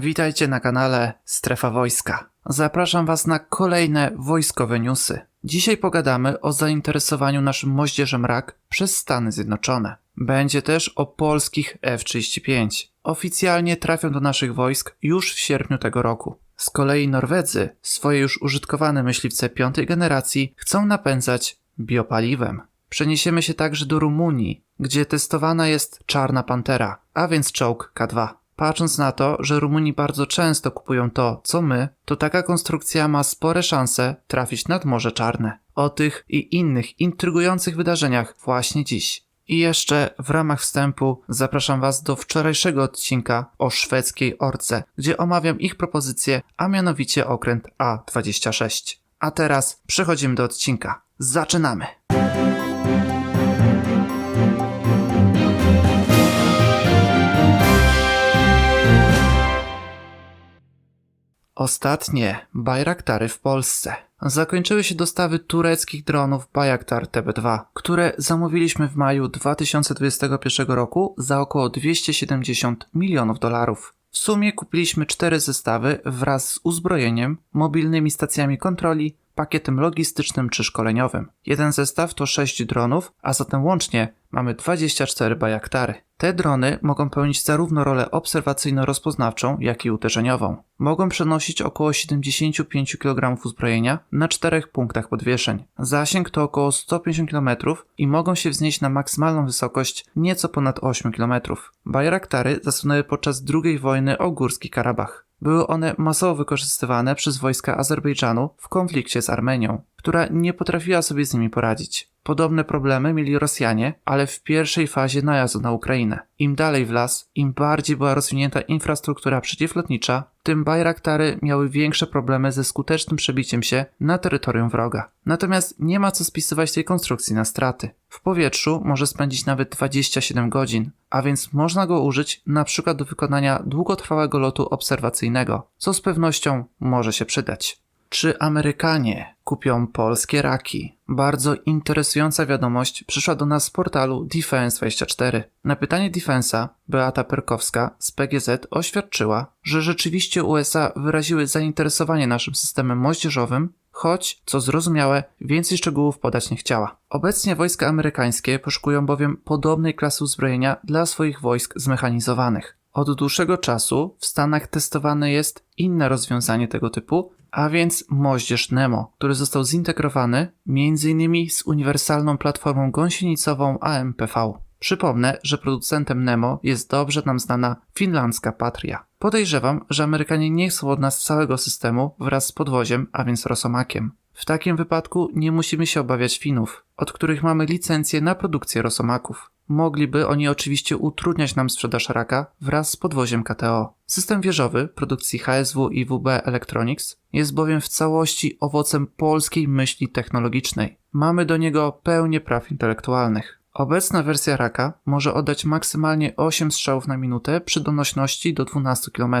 Witajcie na kanale Strefa Wojska. Zapraszam Was na kolejne wojskowe newsy. Dzisiaj pogadamy o zainteresowaniu naszym moździerzem RAK przez Stany Zjednoczone. Będzie też o polskich F-35. Oficjalnie trafią do naszych wojsk już w sierpniu tego roku. Z kolei Norwedzy swoje już użytkowane myśliwce piątej generacji chcą napędzać biopaliwem. Przeniesiemy się także do Rumunii, gdzie testowana jest Czarna Pantera, a więc czołg K2. Patrząc na to, że Rumuni bardzo często kupują to, co my, to taka konstrukcja ma spore szanse trafić nad Morze Czarne. O tych i innych intrygujących wydarzeniach właśnie dziś. I jeszcze w ramach wstępu zapraszam Was do wczorajszego odcinka o szwedzkiej orce, gdzie omawiam ich propozycję, a mianowicie okręt A26. A teraz przechodzimy do odcinka. Zaczynamy! Ostatnie Bayraktary w Polsce. Zakończyły się dostawy tureckich dronów Bayraktar TB2, które zamówiliśmy w maju 2021 roku za około 270 milionów dolarów. W sumie kupiliśmy cztery zestawy wraz z uzbrojeniem, mobilnymi stacjami kontroli, pakietem logistycznym czy szkoleniowym. Jeden zestaw to 6 dronów, a zatem łącznie mamy 24 bajaktary. Te drony mogą pełnić zarówno rolę obserwacyjno-rozpoznawczą, jak i uderzeniową. Mogą przenosić około 75 kg uzbrojenia na czterech punktach podwieszeń. Zasięg to około 150 km i mogą się wznieść na maksymalną wysokość nieco ponad 8 km. Bajraktary zasunęły podczas II wojny o Górski Karabach. Były one masowo wykorzystywane przez wojska Azerbejdżanu w konflikcie z Armenią, która nie potrafiła sobie z nimi poradzić. Podobne problemy mieli Rosjanie, ale w pierwszej fazie najazdu na Ukrainę. Im dalej w las, im bardziej była rozwinięta infrastruktura przeciwlotnicza, tym Bayraktary miały większe problemy ze skutecznym przebiciem się na terytorium wroga. Natomiast nie ma co spisywać tej konstrukcji na straty. W powietrzu może spędzić nawet 27 godzin, a więc można go użyć na przykład do wykonania długotrwałego lotu obserwacyjnego, co z pewnością może się przydać. Czy Amerykanie kupią polskie raki? Bardzo interesująca wiadomość przyszła do nas z portalu Defense24. Na pytanie Defensa Beata Perkowska z PGZ oświadczyła, że rzeczywiście USA wyraziły zainteresowanie naszym systemem moździerzowym, choć, co zrozumiałe, więcej szczegółów podać nie chciała. Obecnie wojska amerykańskie poszukują bowiem podobnej klasy uzbrojenia dla swoich wojsk zmechanizowanych. Od dłuższego czasu w Stanach testowane jest inne rozwiązanie tego typu, a więc moździerz Nemo, który został zintegrowany m.in. z uniwersalną platformą gąsienicową AMPV. Przypomnę, że producentem Nemo jest dobrze nam znana finlandzka Patria. Podejrzewam, że Amerykanie nie chcą od nas całego systemu wraz z podwoziem, a więc Rosomakiem. W takim wypadku nie musimy się obawiać Finów, od których mamy licencję na produkcję Rosomaków. Mogliby oni oczywiście utrudniać nam sprzedaż raka wraz z podwoziem KTO. System wieżowy produkcji HSW i WB Electronics jest bowiem w całości owocem polskiej myśli technologicznej. Mamy do niego pełnię praw intelektualnych. Obecna wersja raka może oddać maksymalnie 8 strzałów na minutę przy donośności do 12 km.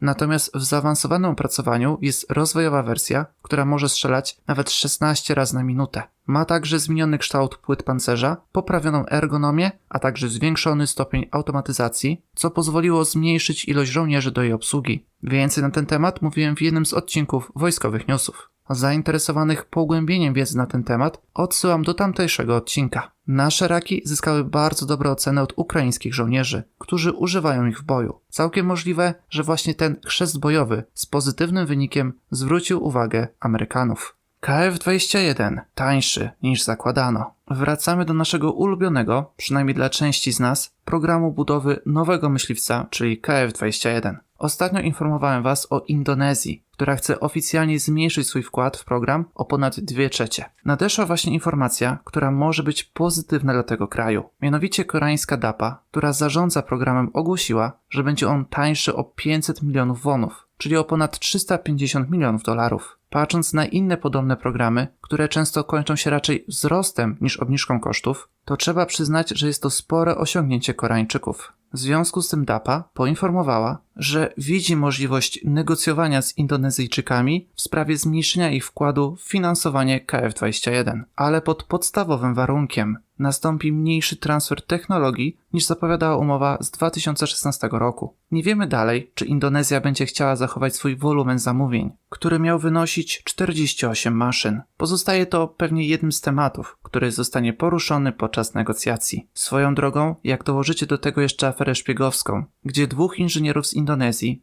Natomiast w zaawansowanym opracowaniu jest rozwojowa wersja, która może strzelać nawet 16 razy na minutę. Ma także zmieniony kształt płyt pancerza, poprawioną ergonomię, a także zwiększony stopień automatyzacji, co pozwoliło zmniejszyć ilość żołnierzy do jej obsługi. Więcej na ten temat mówiłem w jednym z odcinków wojskowych newsów. Zainteresowanych pogłębieniem wiedzy na ten temat odsyłam do tamtejszego odcinka. Nasze raki zyskały bardzo dobre oceny od ukraińskich żołnierzy, którzy używają ich w boju. Całkiem możliwe, że właśnie ten chrzest bojowy z pozytywnym wynikiem zwrócił uwagę Amerykanów. KF-21 tańszy niż zakładano. Wracamy do naszego ulubionego, przynajmniej dla części z nas, programu budowy nowego myśliwca, czyli KF-21. Ostatnio informowałem Was o Indonezji, która chce oficjalnie zmniejszyć swój wkład w program o ponad 2 trzecie. Nadeszła właśnie informacja, która może być pozytywna dla tego kraju. Mianowicie koreańska DAPA, która zarządza programem, ogłosiła, że będzie on tańszy o 500 milionów wonów, czyli o ponad 350 milionów dolarów. Patrząc na inne podobne programy, które często kończą się raczej wzrostem niż obniżką kosztów, to trzeba przyznać, że jest to spore osiągnięcie Koreańczyków. W związku z tym DAPA poinformowała, że widzi możliwość negocjowania z Indonezyjczykami w sprawie zmniejszenia ich wkładu w finansowanie KF-21, ale pod podstawowym warunkiem nastąpi mniejszy transfer technologii niż zapowiadała umowa z 2016 roku. Nie wiemy dalej, czy Indonezja będzie chciała zachować swój wolumen zamówień, który miał wynosić 48 maszyn. Pozostaje to pewnie jednym z tematów, który zostanie poruszony podczas negocjacji. Swoją drogą, jak dołożycie do tego jeszcze aferę szpiegowską, gdzie dwóch inżynierów z Indonezji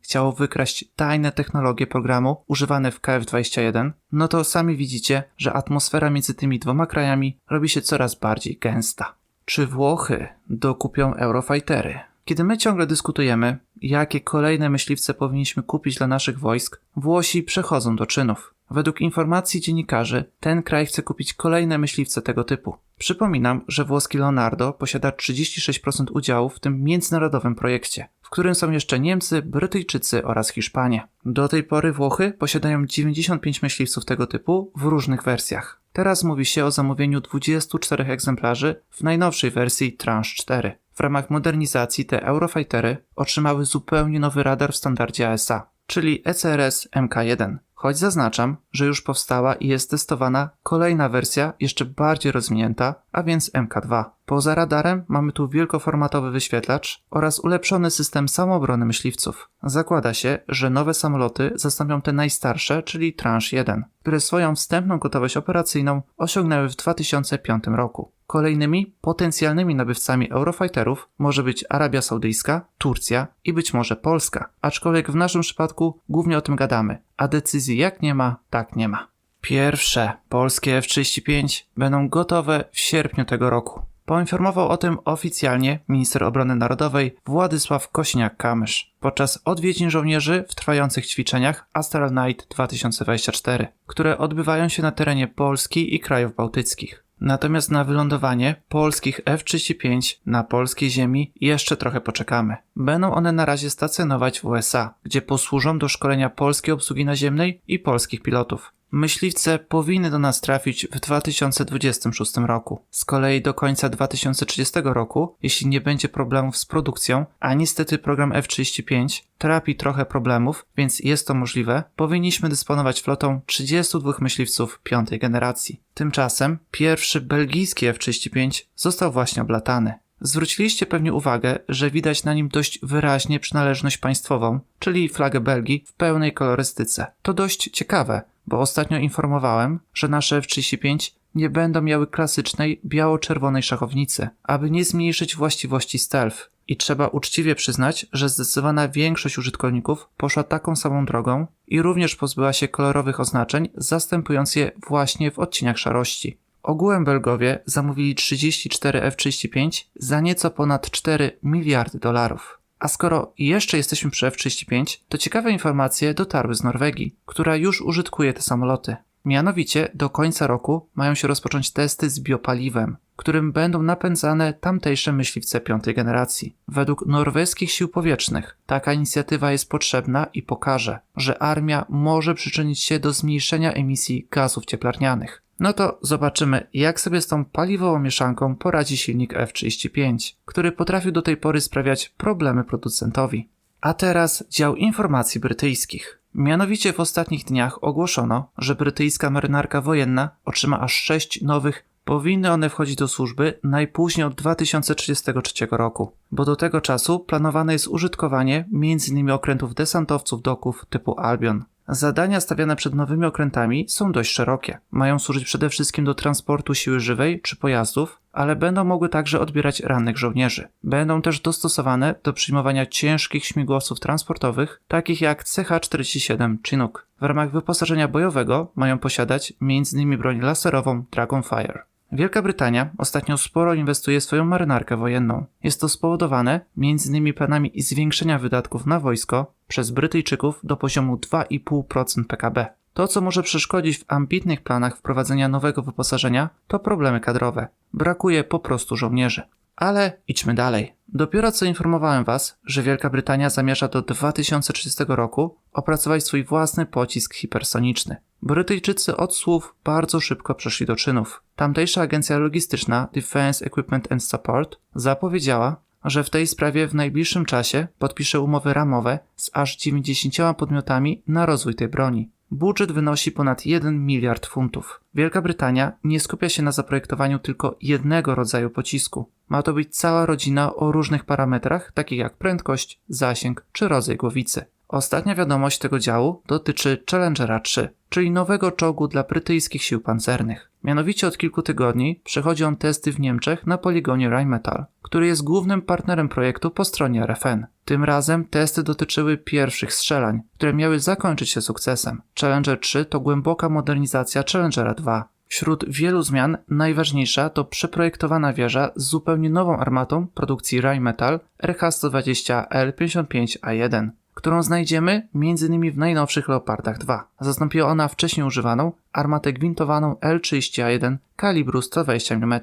chciało wykraść tajne technologie programu używane w KF-21, no to sami widzicie, że atmosfera między tymi dwoma krajami robi się coraz bardziej gęsta. Czy Włochy dokupią Eurofightery? Kiedy my ciągle dyskutujemy, jakie kolejne myśliwce powinniśmy kupić dla naszych wojsk, Włosi przechodzą do czynów. Według informacji dziennikarzy, ten kraj chce kupić kolejne myśliwce tego typu. Przypominam, że włoski Leonardo posiada 36% udziałów w tym międzynarodowym projekcie, w którym są jeszcze Niemcy, Brytyjczycy oraz Hiszpanie. Do tej pory Włochy posiadają 95 myśliwców tego typu w różnych wersjach. Teraz mówi się o zamówieniu 24 egzemplarzy w najnowszej wersji Tranche 4. W ramach modernizacji te Eurofightery otrzymały zupełnie nowy radar w standardzie ASA, czyli ECRS MK1. Choć zaznaczam, że już powstała i jest testowana kolejna wersja, jeszcze bardziej rozwinięta, a więc MK2. Poza radarem mamy tu wielkoformatowy wyświetlacz oraz ulepszony system samoobrony myśliwców. Zakłada się, że nowe samoloty zastąpią te najstarsze, czyli Tranche 1, które swoją wstępną gotowość operacyjną osiągnęły w 2005 roku. Kolejnymi potencjalnymi nabywcami Eurofighterów może być Arabia Saudyjska, Turcja i być może Polska, aczkolwiek w naszym przypadku głównie o tym gadamy, a decyzji jak nie ma, tak nie ma. Pierwsze polskie F-35 będą gotowe w sierpniu tego roku. Poinformował o tym oficjalnie minister obrony narodowej Władysław Kośniak-Kamysz podczas odwiedzin żołnierzy w trwających ćwiczeniach Astral Night 2024, które odbywają się na terenie Polski i krajów bałtyckich. Natomiast na wylądowanie polskich F-35 na polskiej ziemi jeszcze trochę poczekamy. Będą one na razie stacjonować w USA, gdzie posłużą do szkolenia polskiej obsługi naziemnej i polskich pilotów. Myśliwce powinny do nas trafić w 2026 roku. Z kolei do końca 2030 roku, jeśli nie będzie problemów z produkcją, a niestety program F-35 trapi trochę problemów, więc jest to możliwe, powinniśmy dysponować flotą 32 myśliwców piątej generacji. Tymczasem pierwszy belgijski F-35 został właśnie oblatany. Zwróciliście pewnie uwagę, że widać na nim dość wyraźnie przynależność państwową, czyli flagę Belgii w pełnej kolorystyce. To dość ciekawe, bo ostatnio informowałem, że nasze F-35 nie będą miały klasycznej biało-czerwonej szachownicy, aby nie zmniejszyć właściwości stealth. I trzeba uczciwie przyznać, że zdecydowana większość użytkowników poszła taką samą drogą i również pozbyła się kolorowych oznaczeń, zastępując je właśnie w odcieniach szarości. Ogółem Belgowie zamówili 34 F-35 za nieco ponad 4 miliardy dolarów. A skoro jeszcze jesteśmy przy F-35, to ciekawe informacje dotarły z Norwegii, która już użytkuje te samoloty. Mianowicie do końca roku mają się rozpocząć testy z biopaliwem, którym będą napędzane tamtejsze myśliwce piątej generacji. Według norweskich sił powietrznych taka inicjatywa jest potrzebna i pokaże, że armia może przyczynić się do zmniejszenia emisji gazów cieplarnianych. No to zobaczymy, jak sobie z tą paliwową mieszanką poradzi silnik F-35, który potrafił do tej pory sprawiać problemy producentowi. A teraz dział informacji brytyjskich. Mianowicie w ostatnich dniach ogłoszono, że brytyjska marynarka wojenna otrzyma aż 6 nowych Powinny one wchodzić do służby najpóźniej od 2033 roku, bo do tego czasu planowane jest użytkowanie m.in. okrętów desantowców doków typu Albion. Zadania stawiane przed nowymi okrętami są dość szerokie. Mają służyć przede wszystkim do transportu siły żywej czy pojazdów, ale będą mogły także odbierać rannych żołnierzy. Będą też dostosowane do przyjmowania ciężkich śmigłowców transportowych, takich jak CH-47 Chinook. W ramach wyposażenia bojowego mają posiadać m.in. broń laserową Dragonfire. Wielka Brytania ostatnio sporo inwestuje w swoją marynarkę wojenną. Jest to spowodowane m.in. planami zwiększenia wydatków na wojsko przez Brytyjczyków do poziomu 2,5% PKB. To, co może przeszkodzić w ambitnych planach wprowadzenia nowego wyposażenia, to problemy kadrowe. Brakuje po prostu żołnierzy. Ale idźmy dalej. Dopiero co informowałem Was, że Wielka Brytania zamierza do 2030 roku opracować swój własny pocisk hipersoniczny. Brytyjczycy od słów bardzo szybko przeszli do czynów. Tamtejsza agencja logistyczna Defense Equipment and Support zapowiedziała, że w tej sprawie w najbliższym czasie podpisze umowy ramowe z aż 90 podmiotami na rozwój tej broni. Budżet wynosi ponad 1 miliard funtów. Wielka Brytania nie skupia się na zaprojektowaniu tylko jednego rodzaju pocisku. Ma to być cała rodzina o różnych parametrach, takich jak prędkość, zasięg czy rodzaj głowicy. Ostatnia wiadomość tego działu dotyczy Challengera 3, czyli nowego czołgu dla brytyjskich sił pancernych. Mianowicie od kilku tygodni przechodzi on testy w Niemczech na poligonie Rheinmetall, który jest głównym partnerem projektu po stronie RFN. Tym razem testy dotyczyły pierwszych strzelań, które miały zakończyć się sukcesem. Challenger 3 to głęboka modernizacja Challengera 2. Wśród wielu zmian najważniejsza to przeprojektowana wieża z zupełnie nową armatą produkcji Rheinmetall RH-120L55A1 którą znajdziemy m.in. w najnowszych Leopardach 2. Zastąpiła ona wcześniej używaną armatę gwintowaną L30A1 kalibru 120 mm.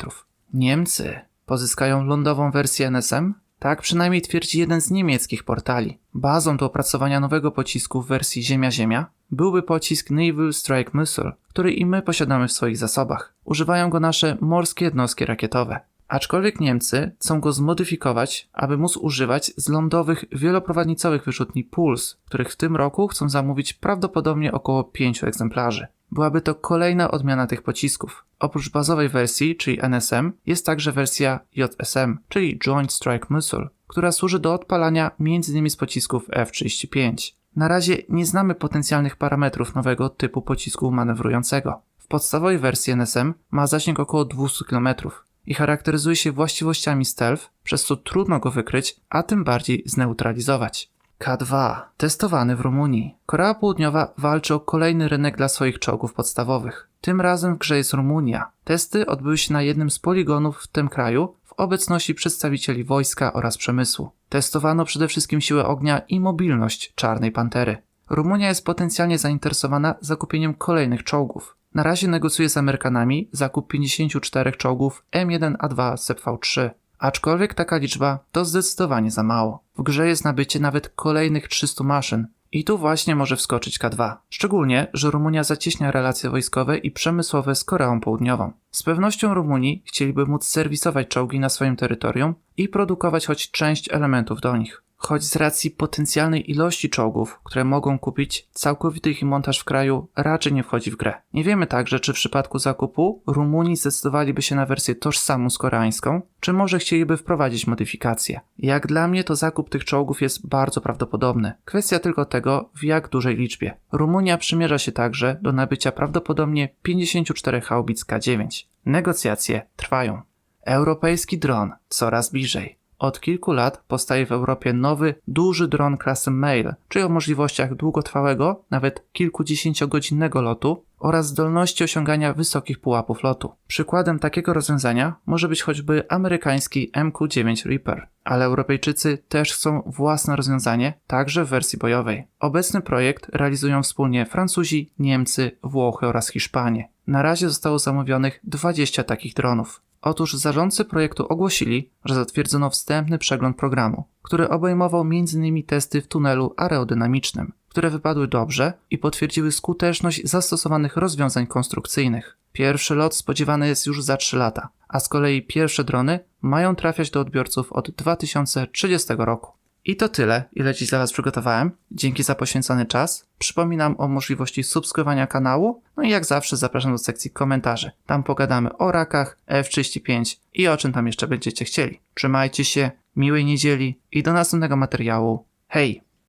Niemcy pozyskają lądową wersję NSM? Tak przynajmniej twierdzi jeden z niemieckich portali. Bazą do opracowania nowego pocisku w wersji Ziemia-Ziemia byłby pocisk Naval Strike Missile, który i my posiadamy w swoich zasobach. Używają go nasze morskie jednostki rakietowe. Aczkolwiek Niemcy chcą go zmodyfikować, aby móc używać z lądowych wieloprowadnicowych wyrzutni Puls, których w tym roku chcą zamówić prawdopodobnie około 5 egzemplarzy. Byłaby to kolejna odmiana tych pocisków. Oprócz bazowej wersji, czyli NSM, jest także wersja JSM, czyli Joint Strike Missile, która służy do odpalania m.in. z pocisków F-35. Na razie nie znamy potencjalnych parametrów nowego typu pocisku manewrującego. W podstawowej wersji NSM ma zasięg około 200 km, i charakteryzuje się właściwościami stealth, przez co trudno go wykryć, a tym bardziej zneutralizować. K2. Testowany w Rumunii. Korea Południowa walczy o kolejny rynek dla swoich czołgów podstawowych. Tym razem w grze jest Rumunia. Testy odbyły się na jednym z poligonów w tym kraju w obecności przedstawicieli wojska oraz przemysłu. Testowano przede wszystkim siłę ognia i mobilność Czarnej Pantery. Rumunia jest potencjalnie zainteresowana zakupieniem kolejnych czołgów. Na razie negocjuje z Amerykanami zakup 54 czołgów M1A2 ZV-3, aczkolwiek taka liczba to zdecydowanie za mało. W grze jest nabycie nawet kolejnych 300 maszyn, i tu właśnie może wskoczyć K2. Szczególnie, że Rumunia zacieśnia relacje wojskowe i przemysłowe z Koreą Południową. Z pewnością Rumunii chcieliby móc serwisować czołgi na swoim terytorium i produkować choć część elementów do nich choć z racji potencjalnej ilości czołgów, które mogą kupić, całkowity ich montaż w kraju raczej nie wchodzi w grę. Nie wiemy także, czy w przypadku zakupu Rumuni zdecydowaliby się na wersję tożsamą z koreańską, czy może chcieliby wprowadzić modyfikacje. Jak dla mnie to zakup tych czołgów jest bardzo prawdopodobny. Kwestia tylko tego, w jak dużej liczbie. Rumunia przymierza się także do nabycia prawdopodobnie 54 haubic K9. Negocjacje trwają. Europejski dron coraz bliżej. Od kilku lat powstaje w Europie nowy, duży dron klasy Mail, czyli o możliwościach długotrwałego, nawet kilkudziesięciogodzinnego lotu oraz zdolności osiągania wysokich pułapów lotu. Przykładem takiego rozwiązania może być choćby amerykański MQ-9 Reaper, ale Europejczycy też chcą własne rozwiązanie, także w wersji bojowej. Obecny projekt realizują wspólnie Francuzi, Niemcy, Włochy oraz Hiszpanie. Na razie zostało zamówionych 20 takich dronów. Otóż zarządcy projektu ogłosili, że zatwierdzono wstępny przegląd programu, który obejmował m.in. testy w tunelu aerodynamicznym, które wypadły dobrze i potwierdziły skuteczność zastosowanych rozwiązań konstrukcyjnych. Pierwszy lot spodziewany jest już za 3 lata, a z kolei pierwsze drony mają trafiać do odbiorców od 2030 roku. I to tyle, ile dziś dla Was przygotowałem. Dzięki za poświęcony czas. Przypominam o możliwości subskrybowania kanału. No i jak zawsze zapraszam do sekcji komentarzy. Tam pogadamy o rakach, F35 i o czym tam jeszcze będziecie chcieli. Trzymajcie się, miłej niedzieli i do następnego materiału. Hej!